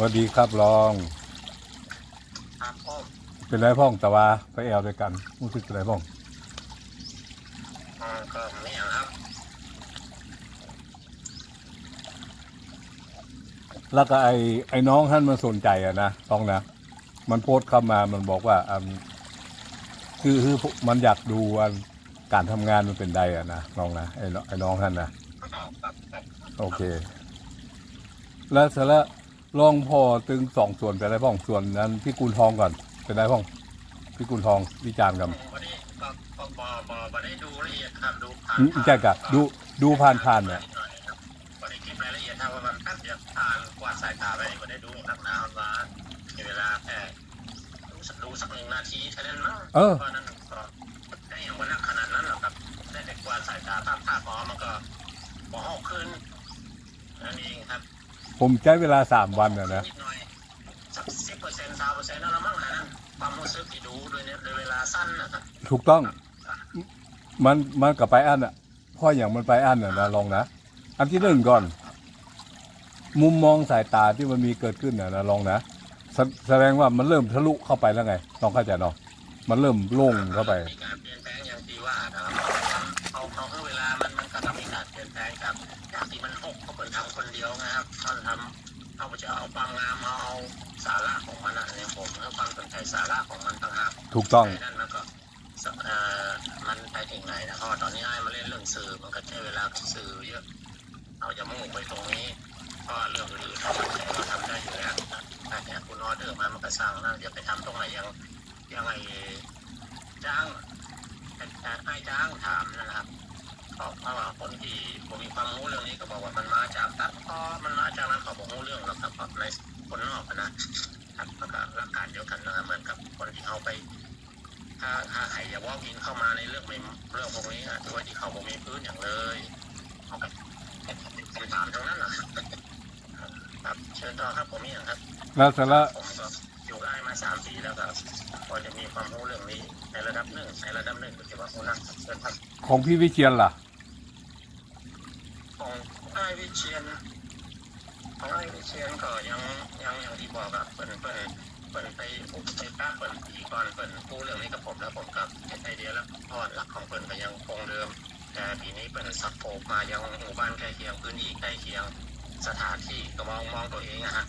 สวัสดีครับรอง ครับผมเป็นไรพ่องแต่ว่าไปแอลด้วยกันรู้สึกเป็นไรพ่องอ่าก็ไม่อย่างครับ แล้วก็ไอ้ไอ้น้องท่านมันสนใจอะนะต้องนะ มันโพสต์เข้ามามันบอกว่าอันคือคือมันอยากดูอันการทำงานมันเป็นใดอะนะน้องนะไอ้น้องไอ้น้องท่านนะครับครับครับโอเค แล้วเสร็จแล้ว ลองพอตึงสองส่วนเป็นไรพ่องส่วนนั้นพี่กุลทองก่อนเป็นไรพ่องพี่กุลทองวิจารณ์กันผมวันนี้ก็ก็บอบอบอได้ดูละเอียดครับดูผ่านอืมใช่กะดูดูผ่านผ่านเนี่ยวันนี้เก็บรายละเอียดครับว่ามันแป๊บเดียวผ่านกวาดสายตาไปก็ได้ดูนักหนาว่าในเวลาแค่ดูสักดูสักหนึ่งนาทีเท่านั้นมั้งเออเพราะนั้นก็ได้อย่างวันนั้นขนาดนั้นหรอกครับได้แต่กวาดสายตาภาพภาพพอมันก็บอหกขึ้นนั่นเองครับ ผมใช้เวลาสามวันอะนะนิดหน่อยสักสิบเปอร์เซ็นต์สามเปอร์เซ็นต์นั่นละมั้งนะนั่นความรู้สึกที่ดูโดยเนี่ยโดยเวลาสั้นนะถูกต้อง มันมันกับไปอันอะเพ่ออย่างมันไปอันอะนะลองนะ อันที่หนึ่งก่อน มุมมองสายตาที่มันมีเกิดขึ้นน่ะนะลองนะแสแสดงว่ามันเริ่มทะลุเข้าไปแล้วไงลองเข้าใจเนาะมันเริ่มโล่งเข้าไปการเปลี่ยนแปลงอย่างที่ว่านะครับเอาเอาเอเวลามันมันก็ต้องมีการเปลี่ยนแปลงจากจากที่มันหกเขาเปิดทำคนเดียวนะครับ ทำเอาจะเอาความงามเอาเอาสาระของมันอะเนี่ยผมเอาความสนใจสาระของมันต่างหากถูกต้องไนั่นมันก็สเอ่อมันไปถึงไหนนะเพราะว่าตอนนี้ไอ้มาเล่นเรื่องสื่อมันก็ใช้เวลากับสื่อเยอะเอาจะมุ่งไปตรงนี้เพราะว่าเรื่องอื่นเราเราทำได้อยู่แล้วแต่เนี่ยคุณออเดอร์มามันก็สร้างนะเดี๋ยวไปทำตรงไหนยังยังไงจ้างไอ้จ้างถามนะครับ เพราะเพราะว่าคนที่ผมมีความรู้เรื่องนี้ก็บอกว่ามันมาจากตัดพอมันมาจากนั้นเขาบอกรู้เรื่องหรอกครับเพราะในคนนอกอะนะครับแล้วก็หลักการเดียวกันนะครับเหมือนกับคนที่เอาไป ถ้าถ้าใครจะว่ากินเข้ามาในเรื่องไม่เรื่องพวกนี้อะถือว่าที่เขาบ่มีพื้นอย่างเลยเอากับคำถามทั้งนั้นนะครับครับเชิญต่อครับผมมีอย่างครับแล้วเสร็จแล้วผมก็อยู่ได้มาสามปีแล้วครับพอจะมีความรู้เรื่องนี้ในระดับหนึ่งในระดับหนึ่งก็ถือว่าผู้นักเชิญครับของพี่วิเชียนล่ะของไอ้ วิเชียนของไอ้วิเชียนก็ยังยังอย่างที่บอกอะเปิดเปิดเปิดไปอุปไปป้าเปิดปีก่อนเปิดพูดเรื่องนี้กับผมแล้วผมกับไอเดียแล้วเพราะหลักของเปิดก็ยังคงเดิม แต่ปีนี้เป็นสับโปกมายังหมู่บ้านใกล้เคียงพื้นที่ใกล้เคียงสถานที่ก็มองมองตัวเองอะฮะ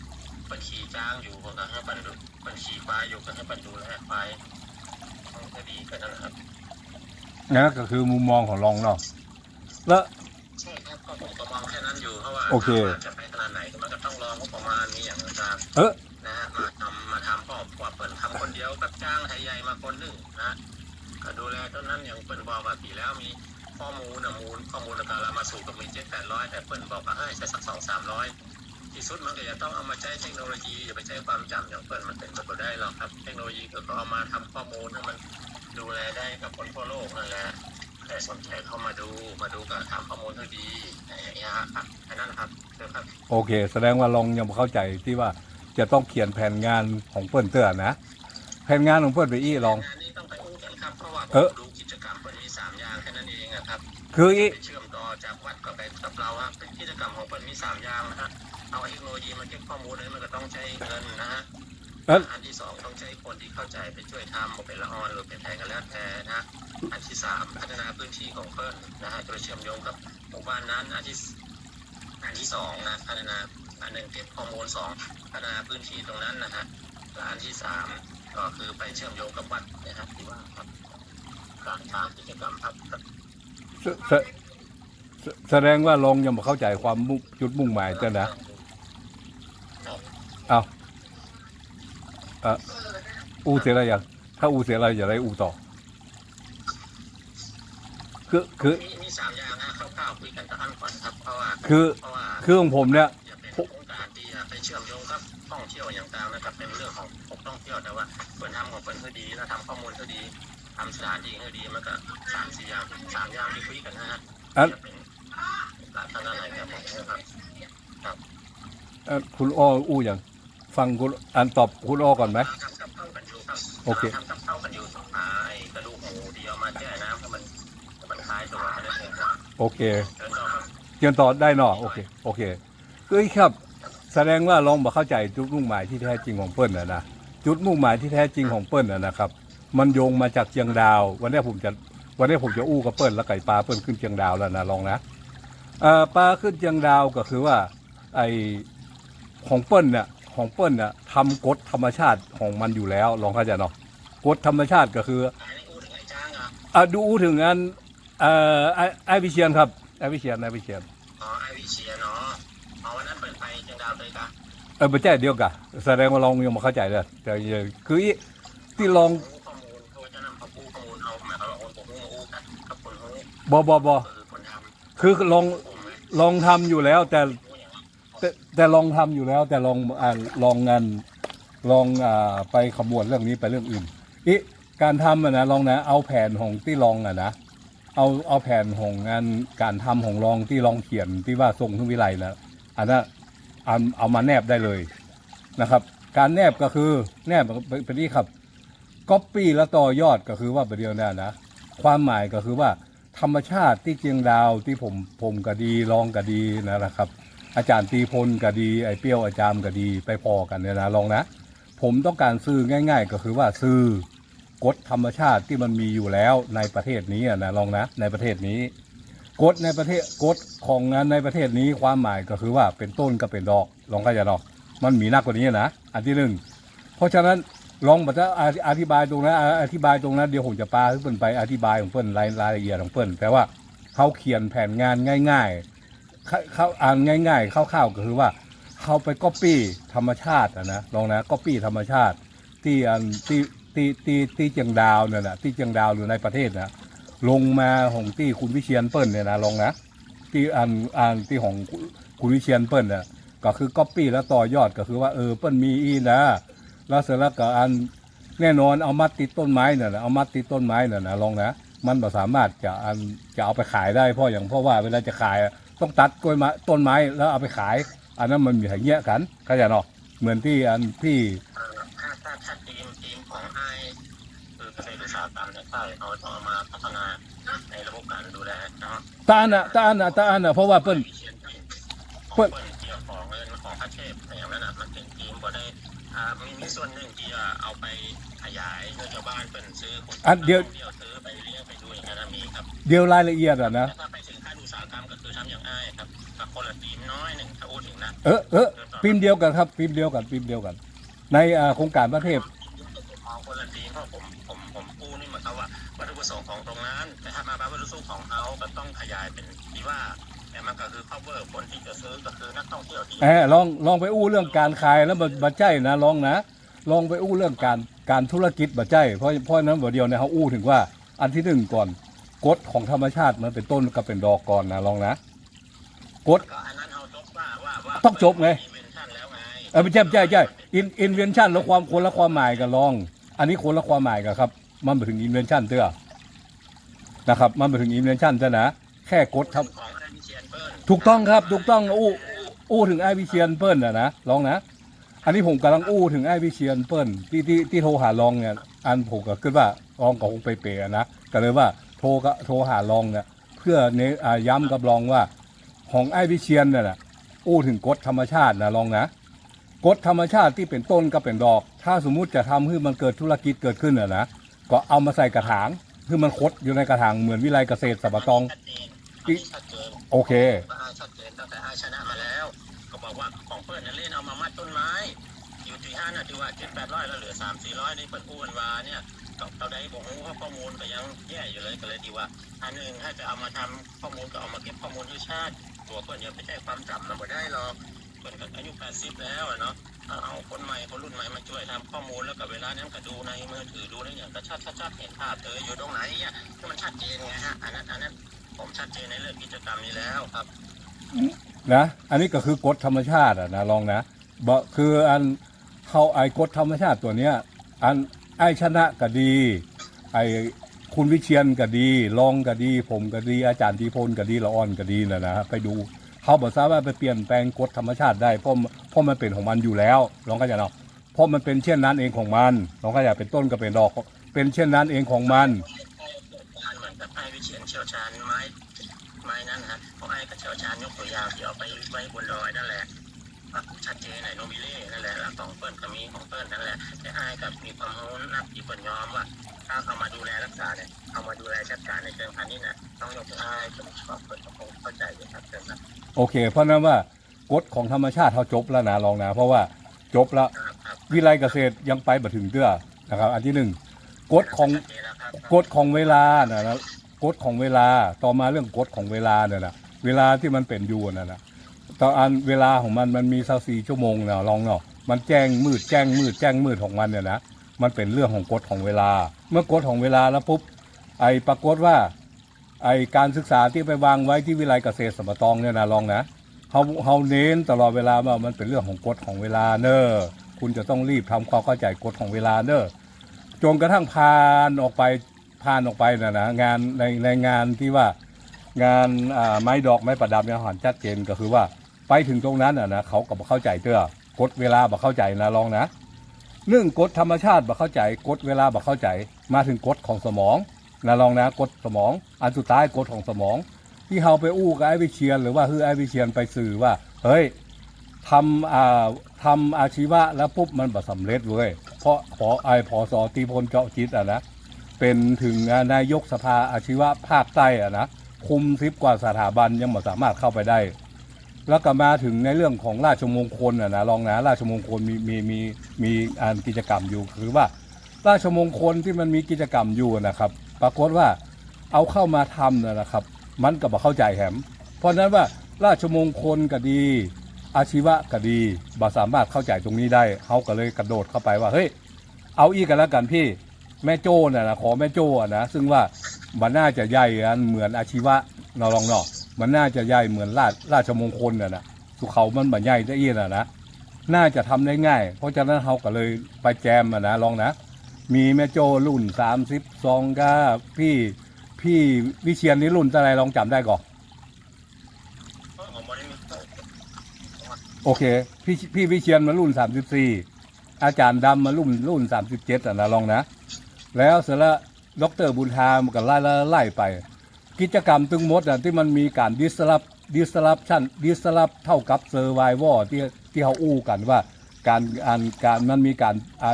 เป็นขี่จ้างอยู่ก็ให้เป็นดูเป็นขี่ควายอยู่ก็ให้เป็นดูแลควายก็ดีกันนั่นแหละครับงั้นก็คือมุมมองของลองเนาะแล้ว ใช่ครับก็ผมก็มองแค่นั้นอยู่เพราะว่าโอเค จะไปขนาดไหนมันก็ต้องรองบประมาณนี้อย่างอาจารย์เออนะฮะมาทำมาทำพ่อว่าเปิดทำคนเดียวกับจ้างไทยใหญ่มาคนหนึ่งนะก็ดูแลต้นนั้นอย่างเปิดบอกว่าปีแล้วมีข้อมูลนะมูลข้อมูลในการเรามาสู่กับมีเจ็ดแปดร้อยแต่เปิดบอกว่าให้ใช้สักสองสามร้อยที่สุดมันก็จะต้องเอามาใช้เทคโนโลยีอย่าไปใช้ความจำอย่างเปิดมันเป็นไปบ่ได้หรอกครับ เทคโนโลยีก็เอามาทำข้อมูลให้มันดูแลได้กับคนทั่วโลกนั่นแหละ แต่สนใจเข้ามาดูมาดูกับทำข้อมูลให้ดีอย่างเงี้ยครับแค่นั้นนะครับเชิญครับโอเค แสดงว่าลองยังบ่เข้าใจที่ว่าจะต้องเขียนแผนงานของเปิ้นเตือนนะแผนงานของเปิ้นไปอี้ลอง งานนี้ต้องไปอู้กันครับเพราะว่าผเออมดูกิจกรรมมันมีสามอย่างแค่นั้นเองอะครับคืออีไปเชื่อมต่อจากวัดกับไปกับเราฮะเป็นกิจกรรมของมันมีสามอย่างนะฮะเอาเทคโนโลยีมาเก็บข้อมูลนั้นมันก็ต้องใช้เงินนะฮะแล้ว อันที่สองต้องใช้คนที่เข้าใจไปช่วยทำบ่เป็นละออนหรือเป็นแทนกันแล้วแต่นะฮะอันที่สามพัฒนาพื้นที่ของเพิ่นนะฮะโดยเชื่อมโยงกับหมู่บ้านนั้น อันที่อันที่สองนะพัฒนาอันหนึ่งเก็บข้อมูลสองพัฒนาพื้นที่ตรงนั้นนะฮะและอันที่สามก็คือไปเชื่อมโยงกับวัดนะครับที่ว่าครับการทำกิจกรรมครับแสแสแสแสดงว่าลองยังบ่เข้าใจความมุ่งจุดมุ่งหมายเจ้านะเอาเอ่ออูเสียอะไรอย่างถ้าอูเสียอะไรอย่าได้อูต่อ คือคือมีมีสามอย่างนะคร่าวๆคุยกันตะอันก่อนครับเพราะว่าคือเพราะว่าคือของผมเนี่ย อย่าเป็นโครงการที่จะไปเชื่อมโยงกับท่องเที่ยวอย่างต่างนะครับเป็นเรื่องของของท่องเที่ยวแต่ว่าเปิดทำของเปิดให้ดีแล้วทำข้อมูลให้ดีทำสถานที่ให้ดีมันก็สามสี่อย่างสามอย่างที่คุยกันนะฮะอัน จะเป็นหลักฐานอะไรครับผมนะครับ เอ่อคุณอ้ออู้อย่าง ฟังคุณอันตอบคุณอ้อก่อนไหมทำกับเข้ากันอยู่ครับโอเค ทำกับเข้ากันอยู่สองหาไอ้กระดูกหมูที่เอามาแช่น้ำให้มันให้มันคลายตัวให้ได้เลยครับโอเคเดินต่อครับเรียนต่อได้เนาะโอเค โอเคเอ้ยครับ แสดงว่าลองบ่เข้าใจจุดมุ่งหมายที่แท้จริงของเปิ้ลนะนะจุดมุ่งหมายที่แท้จริงของเปิ้ลนะนะครับ มันโยงมาจากเชียงดาว วันนี้ผมจะวันนี้ผมจะอู้กับเปิ้ลแล้วไก่ปลาเปิ้ลขึ้นเชียงดาวแล้วนะลองนะเอ่อปลาขึ้นเชียงดาวก็คือว่า ไอของเปิ้ลเนี่ย ของเปิ้ลเนี่ยทำกฎธรรมชาติของมันอยู่แล้วลองเข้าใจเนาะกฎธรรมชาติก็คืออันนี้อูถึงไอ้จ้างเหรออะดูถึงงานเอ่อไอไอวิเชียนครับไอวิเชียนไอวิเชียนอ๋อไอวิเชียเนาะอ๋อวันนั้นเปิดไปเชียงดาวเลยกะเออไม่ใช่เดียวกันแสดงว่าลองยังไม่เข้าใจเลยแต่ยังคืออีที่ลองรู้ข้อมูลเขาจะนำข้อมูลข้อมูลเอาหมายความว่าโอนผมอู้อู้กันกับคนอู้บอบอบอก็คือคนทคือลองำผมเลยลองทำอยู่แล้วแต่อู้อย่างนั้น แต่แต่ลองทำอยู่แล้ว แต่ลองอ่าลองงานลองอ่าไปขบวนเรื่องนี้ไปเรื่องอื่นอีการทำอะนะลองนะ เอาแผนของที่ลองอะนะเอาเอาแผนของงานการทำของลองที่ลองเขียนที่ว่าทรงทุกวิไลนะอันนั้นเอาเอามาแนบได้เลยนะครับ การแนบก็คือแนบเป็นนี่ครับก๊อปปี้แล้วต่อยอดก็คือว่าประเดียวนี่ยนะความหมายก็คือว่าธรรมชาติที่เจียงดาวที่ผมผมก็ดีลองก็ดีนะครับ อาจารย์ตีพลก็ดีไอ้เปรี้ยวอาจารย์ก็ดีไปพอกันเนี่ยนะลองนะ ผมต้องการซื้อง่าย ๆ ก็คือว่าซื้อกฎธรรมชาติที่มันมีอยู่แล้วในประเทศนี้นะลองนะในประเทศนี้กฎในประเทศกฎของงานในประเทศนี้ความหมายก็คือว่าเป็นต้นก็เป็นดอกลองก็จะเนาะมันมีหนักกว่านี้นะอันที่หนึ่งเพราะฉะนั้นลองมาจะอธิบายตรงนั้นอธิบายตรงนั้นเดี๋ยวผมจะปาให้เปิ้นไปอธิบายของเปิ้นรายละเอียดของเปิ้นแต่ว่าเขาเขียนแผนงานง่าย ๆ เขาอ่านง่ายๆคร่าวๆก็คือว่าเขาไปก๊อปปี้ธรรมชาติอะนะลองนะก๊อปปี้ธรรมชาติ ที่อันที่ที่ที่ที่เจียงดาวเนี่ยนะที่เจียงดาวหรือในประเทศนะลงมาของที่คุณวิเชียนเปิ้ลเนี่ยนะลองนะที่อันอันที่ของคุณวิเชียนเปิ้ลเนี่ยก็คือก๊อปปี้แล้วต่อยอดก็คือว่าเออเปิ้ลมีอีนะ แล้วเสร็จแล้วก็อันแน่นอนเอามาติดต้นไม้เนี่ยนะเอามาติดต้นไม้เนี่ยนะลองนะมันสามารถจะอันจะเอาไปขายได้เพราะอย่างเพราะว่าเวลาจะขาย ต้องตัดกล้วยไม้ต้นไม้แล้วเอาไปขาย อันนั้นมันมีหายแยะกันเข้าใจเนาะเหมือนที่อันที่เอ่อถ้าถ้าถ้าทีมทีมของไอคือเกษตรอุตสาหกรรมเนี่ยใช่เอาเอามาพัฒนาในระบบการดูแลเนาะตาอันน่ะตาอันน่ะตาอันน่ะเพราะว่าเปิ้น วิเชียนเปิ้ลเปิ้ลเปิ้ลเกี่ยวของเงินของพระเทพอย่างนั้นนะมันเป็นทีมบ่ได้อ่ามีมีส่วนหนึ่งที่อะเอาไปขยายให้ชาวบ้านเปิ้นซื้อคนอันเดียวเดียว ซื้อไปเลี้ยงไปดูอย่างนั้นนะมีครับ เดียวรายละเอียดอะนะแต่ถ้าไป ครับกับคนละทีมน้อยหนึ่งถ้าพูดถึงนะเออเออพิมพ์เดียวกันครับพิมพ์เดียวกันพิมพ์เดียวกัน ในอ่าโครงการประเทศเอาคนละทีมเพราะผมผมผมพูดนี่หมายความว่าวัตถุประสงค์ของตรงนั้น แต่ถ้ามาวัตถุประสงค์ของเขาก็ต้องขยายเป็นที่ว่าแต่มันก็คือ cover คนที่จะซื้อก็คือนักท่องเที่ยวที่แหมลองลองไปอู้เรื่องการขายแล้วบับัใจนะลองนะ ลองไปอู้เรื่องการการธุรกิจบัใจเพราะเพราะฉะนั้นเดียวเนี่ยเขาอู้ถึงว่าอันที่หนึ่งก่อนกฎของธรรมชาติมันเป็นต้นกับเป็นดอกก่อนนะลองนะ กฎก็อันนั้นเอาจบว่าว่าว่าต้องจบไงเวนชั่นแล้วไงเออไม่ใช่ไม่ใช่ไม่ใช่อินอินเวนชั่นแล้วความคนละความหมายกันลอง อันนี้คนละความหมายกันครับ มันไปถึงอินเวนชั่นเตื้อนะครับ มันไปถึงอินเวนชั่นเตื้อนะแค่กฎครับของไอวิเชียนเปิ้ลถูกต้องครับถูกต้องอู้อู้ถึงไอวิเชียนเปิ้ลนะนะลองนะอันนี้ผมกำลังอู้ถึงไอวิเชียนเปิ้ลที่ที่ที่โทรหาลองเนี่ยอันผมก็คิดว่าลองก็คงไปเปย์นะก็เลยว่าโทรก็โทรหาลองเนี่ยเพื่อเนอ่าย้ำกับลองว่า ของไอวิเชียนเนี่ยนะอู้ถึงกฎธรรมชาตินะลองนะกฎธรรมชาติที่เป็นต้นก็เป็นดอก ถ้าสมมุติจะทำให้มันเกิดธุรกิจเกิดขึ้นน่ะนะก็เอามาใส่กระถางคือมันคดอยู่ในกระถางเหมือนวิไลเกษตรสับปะตอง ชัดเจนอันนี้ชัดเจนโอเคก็อาชัดเจนตั้งแต่อาชนะมาแล้ว ก็บอกว่าของเปิ้ลเนี่ยเล่นเอามามัดต้นไม้ อยู่ที่ห้าน่ะที่ว่าเจ็ดแปดร้อยแล้วเหลือสามสี่ร้อยนี่เปิ้ลพูดวาเนี่ยเราเราได้บอกว่าข้อมูลก็ยังแย่อยู่เลยก็เลยดีว่า อันหนึ่งถ้าจะเอามาทำข้อมูลก็เอามาเก็บข้อมูลให้ชาติ ตัวเปิ้ลเนี่ยไม่ใช่ความจำนไม่ได้หรอกเปิ้ลก็อายุแปดสิบแล้วเนาะเอาเอาคนใหม่คนรุ่นใหม่มาช่วยทำข้อมูลแล้วกับเวลานั้นก็ดูในมือถือดูในอย่างก็ชัดชัดชัดเห็นภาพเธออยู่ตรงไหนเนี่ยที่มันชัดเจนไงฮะอันนั้นอันนั้นผมชัดเจนในเรื่องกิจกรรมนี้แล้วครับนะอันนี้ก็คือกฎธรรมชาติอะนะลองนะบคืออันเขาไอ้กฎธรรมชาติตัวเนี้ยอันไอ้ชนะก็ดีไอ้ คุณวิเชียนก็ดีลองก็ดี ผมก็ดี อาจารย์ทีพลก็ดีละอ่อนก็ดีนะนะไปดูเขาบอกทราบว่าไปเปลี่ยนแปลงกฎธรรมชาติได้เพราะเพราะมันเป็นของมันอยู่แล้วลองก็จะเนาะเพราะมันเป็นเช่นนั้นเองของมันลองก็จะเป็นต้นก็เป็นดอก เป็นเช่นนั้นเองของมันการเหมือนกับไอ้วิเชียนเชี่ยวชาญไม้ไม้นั่นฮะเพราะไอ้ก็เชี่ยวชาญยกตัวอย่างที่เอาไปไว้บนดอยนั่นแหละชัดเจนไหนโนบิเล่นั่นแหละแล้วของเปิ้ลก็มีของเปิ้ลนั่นแหละแต่อ้ายกับมีความรู้นักที่เปิ้ลยอมว่า ถ้าเขามาดูแลรักษาเนี่ยเอามาดูแลจัดการในเชิงพาณิชย์น่ะต้องยกให้อ้ายเป็นความเปิ้ลก็คงเข้าใจอยู่ครับเชิญครับโอเค เพราะนั้นว่ากฎของธรรมชาติเขาจบแล้วนะลองนะ เพราะว่าจบแล้วครับครับวิไลเกษตรยังไปบ่ถึงเตื้อนะครับ อันที่หนึ่งกฎของชัดเจนแล้วครับกฎของเวลานะนะกฎของเวลาต่อมาเรื่องกฎของเวลาเนี่ยนะเวลาที่มันเป็นอยู่นะนะตอนอันเวลาของมันมันมีสักสี่ชั่วโมงนะลองเนาะมันแจ้งมืดแจ้งมืดแจ้งมืดของมันเนี่ยนะ มันเป็นเรื่องของกฎของเวลา เมื่อกฎของเวลาแล้วปุ๊บไอ้ปรากฏว่าไอ้การศึกษาที่ไปวางไว้ที่วิไลเกษตรสมปตองเนี่ยนะลองนะเขาเขาเน้นตลอดเวลาว่ามันเป็นเรื่องของกฎของเวลาเนอะคุณจะต้องรีบทำความเข้าใจกฎของเวลาเนอะจนกระทั่งผ่านออกไปผ่านออกไปนะนะงานในในงานที่ว่างานไม้ดอกไม้ประดับเนี่ยหันชัดเจนก็คือว่าไปถึงตรงนั้นอะนะเขาก็บเข้าใจเตื้อกฎเวลาบ่เข้าใจนะลองนะ เรื่องกฎธรรมชาติบ่เข้าใจกฎเวลาบ่เข้าใจ มาถึงกฎของสมองนะลองนะกดสมอง อันสุดท้ายกดของสมอง ที่เฮาไปอู้กับไอ้วิเชียน หรือว่าคือไอ้วิเชียนไปสื่อว่า เฮ้ยทำอ่าทำอาชีวะแล้วปุ๊บมันบ่สำเร็จเว้ยเพราะพอไอ้พอสอตีพลเจาะจิตอะนะเป็นถึงนายกสภาอาชีวะภาคใต้อะนะคุมทิปกว่าสถาบันยังบ่สามารถเข้าไปได้ แล้วก็มาถึงในเรื่องของราชมงคลอะนะลองนะราชมงคลมีมีมีมีอันกิจกรรมอยู่คือว่า ราชมงคลที่มันมีกิจกรรมอยู่นะครับ ปรากฏว่าเอาเข้ามาทำนะนะครับ มันก็บ่เข้าใจแหม เพราะนั้นว่าราชมงคลก็ดี อาชีวะก็ดีบ่สามารถเข้าใจตรงนี้ได้เขาก็เลยกระโดดเข้าไปว่าเฮ้ยเอาอีกกันแล้วกันพี่แม่โจ้น่ะนะขอแม่โจ้อะนะซึ่งว่ามันน่าจะใหญ่อันเหมือนอาชีวะเราลองเนาะ มันน่าจะใหญ่เหมือนราชราชมงคลน่ะนะสุเขามันบ่ใหญ่ได้อีน่ะนะน่าจะทำได้ง่าย เพราะฉะนั้นเขาก็เลยไปแจมอะนะลองนะ มีแม่โจ้รุ่นสามสิบสองก็พี่พี่วิเชียนนี่รุ่นอะไรลองจำได้ก่อนเพราะผมไม่ได้มีโต๊ะโอเค พี่พี่วิเชียนมารุ่นสามสิบสี่อาจารย์ดำมารุ่นรุ่นสามสิบเจ็ดอะนะลองนะ แล้วเสร็จแล้วดอกเตอรบุญธามก็ไล่ไล่ไล่ไป กิจกรรมตึงมดอะที่มันมีการดิสล p ดิสล p ชั่นดิสล p เท่ากับเซอร์ไววอที่ที่เขาอู้กันว่า การการการมันมีการไอ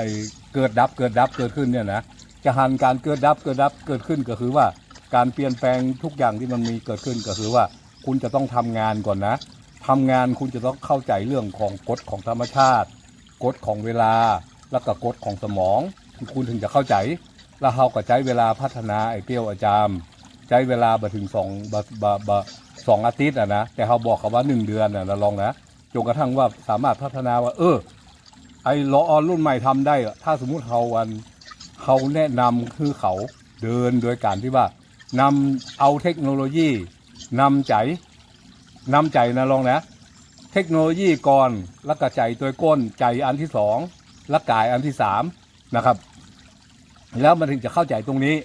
เกิดดับเกิดดับเกิดขึ้นเนี่ยนะจะหันการเกิดดับเกิดดับเกิดขึ้นก็คือว่าการเปลี่ยนแปลงทุกอย่างที่มันมีเกิดขึ้นก็คือว่า คุณจะต้องทำงานก่อนนะทำงานคุณจะต้องเข้าใจเรื่องของกฎของธรรมชาติกฎของเวลาแล้วก็กฎของสมอง คุณถึงจะเข้าใจ แล้วเราก็ใช้เวลาพัฒนาไอ้เปรี้ยวอาจารย์ ใช้เวลาไปถึงสองบะบะบะสองอาทิตย์อะนะแต่เขาบอกเขาว่าหนึ่งเดือนอะนะลองนะจนกระทั่งว่าสามารถพัฒนาว่า เออ ไอ้ล้อออนรุ่นใหม่ทำได้ ถ้าสมมุติเขาวันเขาแนะนำคือเขาเดินโดยการที่ว่านำเอาเทคโนโลยีนำใจนำใจนะลองนะ เทคโนโลยีก่อนแล้วก็ใจตัวก้นใจอันที่สองและกายอันที่สามนะครับ แล้วมันถึงจะเข้าใจตรงนี้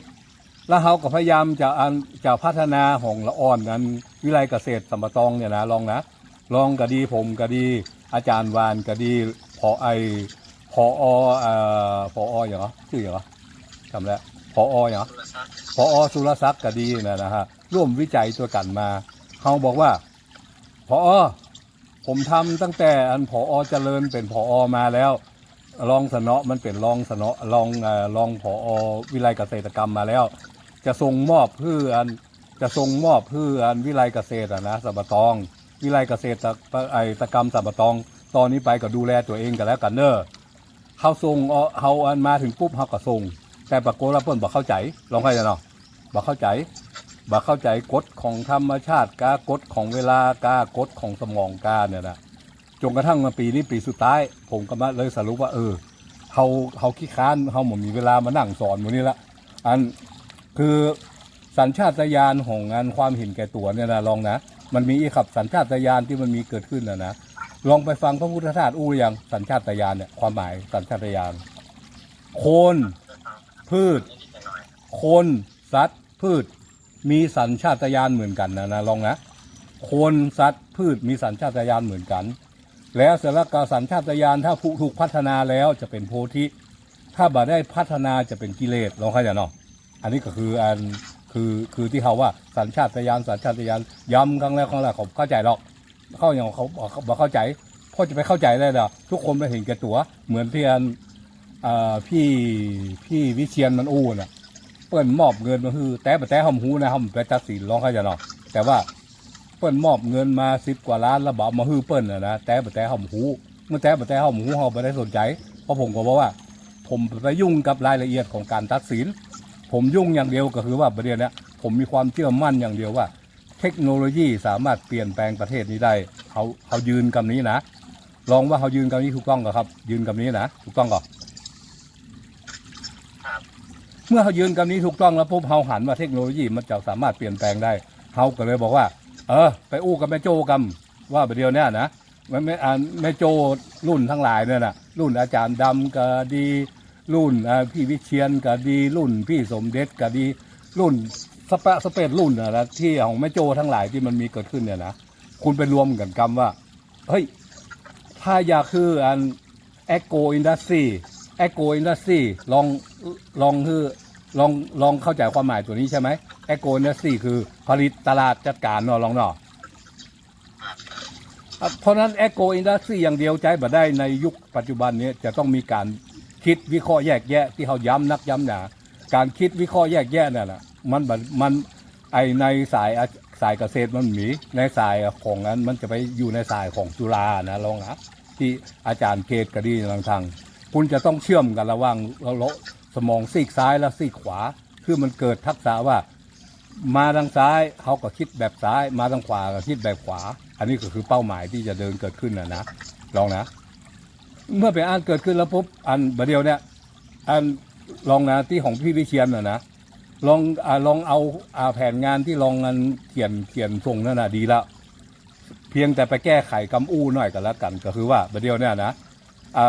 แล้วเขาก็พยายามจะอันจะพัฒนาของละอ่อนนั้นวิไลเกษตรสัมปตองเนี่ยนะลองนะลองก็ดีผมก็ดี อาจารย์วานก็ดีพอไอพอเอ่อพออย่างเหรอชื่ออย่างเหรอจำแล้วพออย่างเหรอพท์พอสุรศักดิ์ก็ดีนะนะฮะร่วมวิจัยตัวกันมาเขาบอกว่าพออผมทำตั้งแต่อันพออเจริญเป็นพออมาแล้ว รองสนอมันเป็นรองสนอรองเอ่อรองพอวิไลเกษตรกรรมมาแล้ว จะส่งมอบเพื่ออันจะส่งมอบเพื่ออันวิไลเกษตรนะสับปะตอง วิไลเกษตรไอตกรรมสับปะตอง ตอนนี้ไปก็ดูแลตัวเองกันแล้วกันเนอะเขาส่งเขาอันมาถึงปุ๊บเขาก็ส่งแต่ปรากฏว่าเพิ่อนบ่เข้าใจลองให้เนาะบ่เข้าใจบ่เข้าใจกฎของธรรมชาติกากฎของเวลากากฎของสมองกาเนี่ยนะ จนกระทั่งมาปีนี้ปีสุดท้าย ผมก็มาเลยสรุปว่าเออเฮาเฮาขี้ค้านเฮาหมดมีเวลามานั่งสอนหมดนี้ละอันคือสัญชาตญาณของงานความเห็นแก่ตัวเนี่ยนะลองนะ มันมีอีกครับสัญชาตญาณที่มันมีเกิดขึ้นนะนะลองไปฟังพระพุทธทาสอู้หรือยังสัญชาตญาณเนี่ยความหมายสัญชาตญาณโคนพืช คนสัตว์พืช มีสัญชาตญาณเหมือนกันนะนะลองนะ คนสัตว์พืชมีสัญชาตญาณเหมือนกัน แล้วเสร็จแล้วก็สัญชาตญาณถ้าผู้ถูกพัฒนาแล้วจะเป็นโพธิ ถ้าบ่ได้พัฒนาจะเป็นกิเลสลองเข้าใจเนาะอันนี้ก็คืออันคือคือที่เขาว่าสัญชาตญาณสัญชาตญาณย้ำครั้งแรกครั้งแรกผมเข้าใจหรอกเข้าอย่างเขาบอกเข้าใจเพราะอจะไปเข้าใจได้ดอทุกคนไปเห็นแก่ตัว เหมือนที่อันเอ่อพี่พี่วิเชียนมันอู้น่ะเปิ้นมอบเงินมาคือแต่แต่หอมหูนะหอมไปตัดสินร้องเขาจะเนาะแต่ว่า เปิ้นมอบเงินมาสิบกว่าล้านแล้วบอกมาฮือเปิ้นนะนะแต่แต่หอมหูเมื่อแต่แต่หอมหูเขาไม่ได้สนใจ เพราะผมก็บอกว่า ผมไปยุ่งกับรายละเอียดของการตัดสิน ผมยุ่งอย่างเดียวก็คือว่าประเด็นเนี้ยผมมีความเชื่อมั่นอย่างเดียวว่า เทคโนโลยีสามารถเปลี่ยนแปลงประเทศนี้ได้เขาเขายืนคำนี้นะลองว่าเขายืนคำนี้ถูกต้องกับครับ ยืนคำนี้นะถูกต้องก่อนครับเมื่อเขายืนคำนี้ถูกต้องแล้วปุ๊บเขาหันว่าเทคโนโลยีมันจะสามารถเปลี่ยนแปลงได้เขาก็เลยบอกว่า เออ ไปอู้กับแม่โจกันว่าประเดี๋ยวเนี้ยนะแม่แม่อ่าแม่โจรุ่นทั้งหลายเนี่ยนะรุ่นอาจารย์ดำก็ดี รุ่นอ่าพี่วิเชียนก็ดี รุ่นพี่สมเด็จก็ดี รุ่นสเปะสเปดรุ่นนะนะที่ของแม่โจทั้งหลายที่มันมีเกิดขึ้นเนี่ยนะคุณไปรวมกันกรรมว่าเฮ้ยถ้าอยากคืออันแอโกอินดัสทรีแอโกอินดัสทรีลองลองคือ ลองลองเข้าใจความหมายตัวนี้ใช่ไหมแอโกอินดัสทรีคือผลิตตลาดจัดการเนาะลองเนาะครับอะเพราะนั้นแอโกอินดัสทรีอย่างเดียวใจบ่ได้ในยุคปัจจุบันนี้จะต้องมีการคิดวิเคราะห์แยกแยะ ที่เขาย้ำนักย้ำหนาการคิดวิเคราะห์แยกแยะเนี่ยนะมันมันไอในสายสายเกษตรมันมีในสายของนั้นมันจะไปอยู่ในสายของจุฬานะลองนะที่อาจารย์เกตกระดีทางทางคุณจะต้องเชื่อมกันระหว่างราเรา สมองซีกซ้ายและซีกขวา คือมันเกิดทักษะว่า มาทางซ้ายเขาก็คิดแบบซ้าย มาทางขวาก็คิดแบบขวา อันนี้ก็คือเป้าหมายที่จะเดินเกิดขึ้นนะนะลองนะ เมื่อเป็นอันเกิดขึ้นแล้วปุ๊บอันประเดียวเนี่ยอันลองนะที่ของพี่วิเชียนนะนะลองอาลองเอาอาแผนงานที่ลองงานเขียนเขียนส่งนั่นนะดีแล้วเพียงแต่ไปแก้ไขกำอู้หน่อยกันแล้วกัน ก็คือว่าประเดียวเนี่ยนะอ่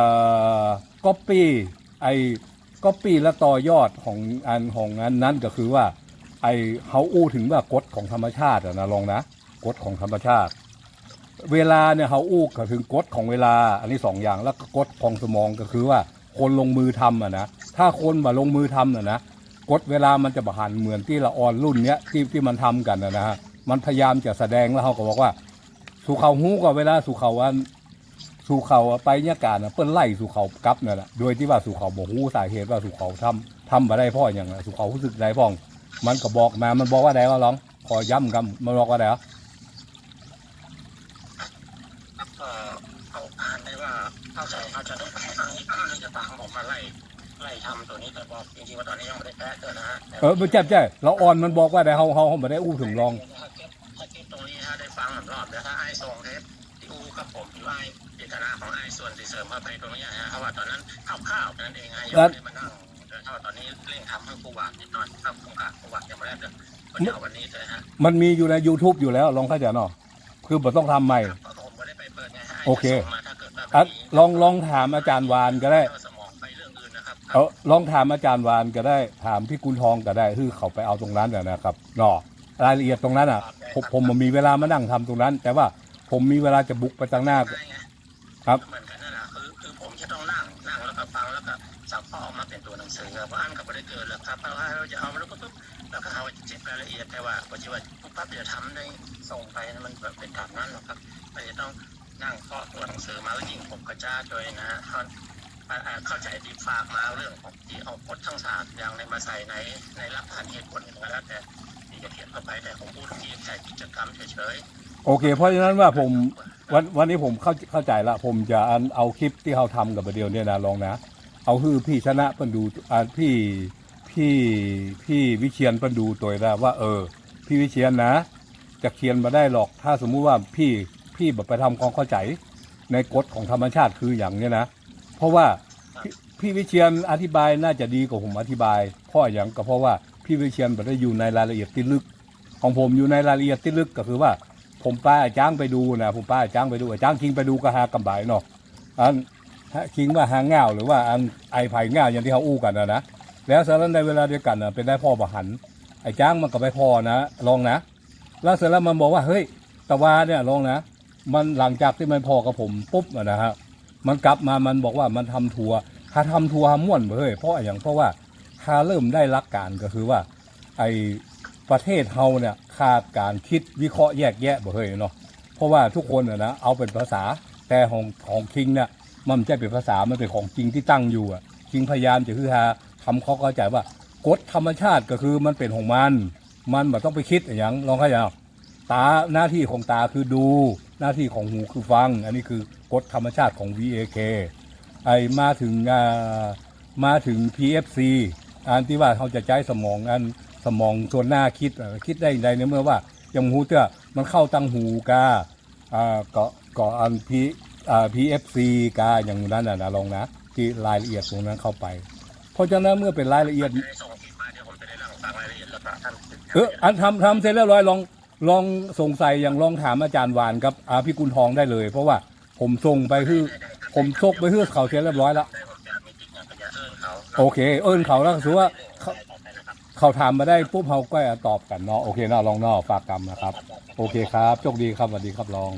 าก๊อปปี้ไอ ก๊อปปี้และต่อยอดของอันของอันนั้นก็คือว่า ไอเขาอู้ถึงว่ากฎของธรรมชาติอะนะลองนะกฎของธรรมชาติ เวลาเนี่ยเขาอู้ก็ถึงกฎของเวลา อันนี้สองอย่างแล้วก็กฎของสมองก็คือว่าคนลงมือทำอะนะถ้าคนมาลงมือทำอะนะกฎเวลามันจะบหันเหมือนที่ละออนรุ่นเนี้ยที่ที่มันทำกันนะฮะมันพยายามจะแสดงแล้วเขาก็บอกว่า สู่เขาหู้ก็เวลาสู่เขาอัน สู่เขาไปเนี่ยการนะเปิ้นไล่สู่เขากลับนั่นแหละโดยที่ว่าสู่เขาบอกหู้สาเหตุว่าสู่เขาทำทำมาได้เพ่ออย่างไรสู่เขารู้สึกได้พ่อง มันก็บอกมา มันบอกว่าไดว่าลอง ขอย้ำกันมันบอกว่าไดวะครับก็เอาอ่านได้ว่าเข้าใจเขาจะได้จะตามผมมาไล่ไล่ทำตัวนี้แต่บอกจริงๆว่าตอนนี้ยังไม่ได้แก้เกิดนะฮะเออมันแจ๊บแจ๊บเราอ่อนมันบอกว่าไดเฮาเฮาเฮาไม่ได้อู้ถึงลองถ้าเก็บถ้าเก็บตรงนี้ฮะได้ฟังหลายรอบแล้วถ้าไอ้ส่งเทปที่อูกับผมที่ว่าเจ ตนาของไอ้ส่วนที่เสริมมาไปตรงนี้ฮะเพราะว่าตอนนั้นข้าวๆนั่นเองไอ้ยังไม่ได้มานั่งแต่ถ้าตอนนี้เร่งทำให้ผู้ว่านิดหน่อยครับโครงการผู้ว่ายังไม่ได้เดือนวันเดียววันนี้เลยฮะมันมีอยู่ใน YouTube อยู่แล้วลองเข้าใจเนาะคือบ่ต้องทำใหม่ผมไม่ได้ไปเปิดไงฮะโอเคส่งมาถ้าเกิดว่าอะลองลองถามอาจารย์วานก็ได้สมองไปเรื่องอื่นนะครับเอาลองถามอาจารย์วานก็ได้ถามพี่กุลทองก็ได้คือเขาไปเอาตรงนั้นน่ะนะครับเนาะรายละเอียดตรงนั้นอะ ผมผมมันมีเวลามานั่งทำตรงนั้น แต่ว่าผมมีเวลาจะบุกไปทางหน้า ครับเหมือนกันนั่นแหละคือคือผมจะต้องนั่งนั่งแล้วก็ฟังแล้วก็สับข้อออกมาเป็นตัวหนังสือเพราะอ่านกับไม่ได้เกินหรอกครับเพราะว่าเราจะเอามาแล้วก็ปุ๊บแล้วก็เอาเจ็บรายละเอียดแต่ว่าปัจจุบันปุ๊บปั๊บจะทำได้ส่งไปมันแบบเป็นแบบนั้นหรอกครับมันจะต้องนั่งเคาะตัวหนังสือมาแล้วยิงผมกระจ้าโดยนะฮะเขาเข้าใจที่ฝากมาเรื่องของที่เอาพจน์ทั้งศาสตร์อย่างในมาใส่ในในรับฐานเหตุผลก็แล้วแต่ที่จะเขียนเข้าไปแต่ผมพูดที่ใช้กิจกรรมเฉยๆ โอเค เพราะฉะนั้นว่าผมวันวันนี้ผมเข้าเข้าใจละผมจะอันเอาคลิปที่เขาทำกับประเดียวเนี่ยนะลองนะ เอาคือพี่ชนะเพิ่นดูอ่าพี่พี่พี่วิเชียนเพิ่นดูตัวแล้วว่า เออ พี่วิเชียนนะ จะเขียนมาได้หรอกถ้าสมมุติว่าพี่พี่แบบไปทำความเข้าใจในกฎของธรรมชาติคืออย่างเนี้ยนะ เพราะว่าพี่พี่วิเชียนอธิบายน่าจะดีกว่าผมอธิบายเพราะอย่างก็เพราะว่าพี่วิเชียนไม่ได้อยู่ในรายละเอียดที่ลึก ของผมอยู่ในรายละเอียดที่ลึกก็คือว่า ผมป้าจ้างไปดูนะผมป้าจ้างไปดูจ้างคิงไปดูก็หากำบายเนาะอันคิงว่าหางเงาหรือว่าอันไอไผ่เงาอย่างที่เขาอู้กันนะนะแล้วเสร็จแล้วในเวลาเดียวกันนะเป็นได้พ่อประหันไอจ้างมันก็ไปพ่อนะลองนะ แล้วเสร็จแล้วมันบอกว่าเฮ้ยตะวาเนี่ยลองนะ มันหลังจากที่มันพอกับผมปุ๊บนะฮะมันกลับมามันบอกว่ามันทำทัวร์ถ้าทำทัวร์ม่วนเฮ้ยเพราะอย่างเพราะว่าถ้าเริ่มได้หลักการก็คือว่า ไอ ประเทศเฮาเนี่ยขาดการคิดวิเคราะห์แยกแยะบ่เฮ้ยเนาะเพราะว่าทุกคนอะนะเอาเป็นภาษาแต่ของของคิงเนี่ยมันไม่ใช่เป็นภาษามันเป็นของจริงที่ตั้งอยู่อะคิงพยายามจะคือหาทำเขาเข้าใจว่ากฎธรรมชาติก็คือมันเป็นของมัน มันแบบต้องไปคิดอย่างลองเข้าใจตาหน้าที่ของตาคือดู หน้าที่ของหูคือฟัง อันนี้คือกฎธรรมชาติของ VAK ไอมาถึงมาถึง PFC อันที่ว่าเขาจะใช้สมองอัน สมองส่วนหน้าคิดคิดได้ในในเมื่อว่าย่างหูเตื้อมันเข้าตังหูกาเกาะเกาะอันพีอ่า PFC กาอย่างนั้นนะลองนะที่รายละเอียดตรงนั้นเข้าไป เพราะฉะนั้นเมื่อเป็นรายละเอียดจะได้ส่งคลิปเดี๋ยผมจะได้เล่าฟังรายละเอียดแล้วก็ท่านเออันทำทำเสร็จเรียบร้อยลองลองสงสัยอย่างลองถามอาจารย์วานกับอาพี่กุลทองได้เลย เพราะว่าผมส่งไปคือผมซกไปคือเขาเสร็จเรียบร้อยแล้วโอเค เอิ้นเขาแล้วถือว่า เขาถามมาได้ปุ๊บเขาก็ตอบกันเนาะโอเคเนาะลองเนาะฝากกรรมนะครับ โอเคครับโชคดีครับสวัสดีครับลอง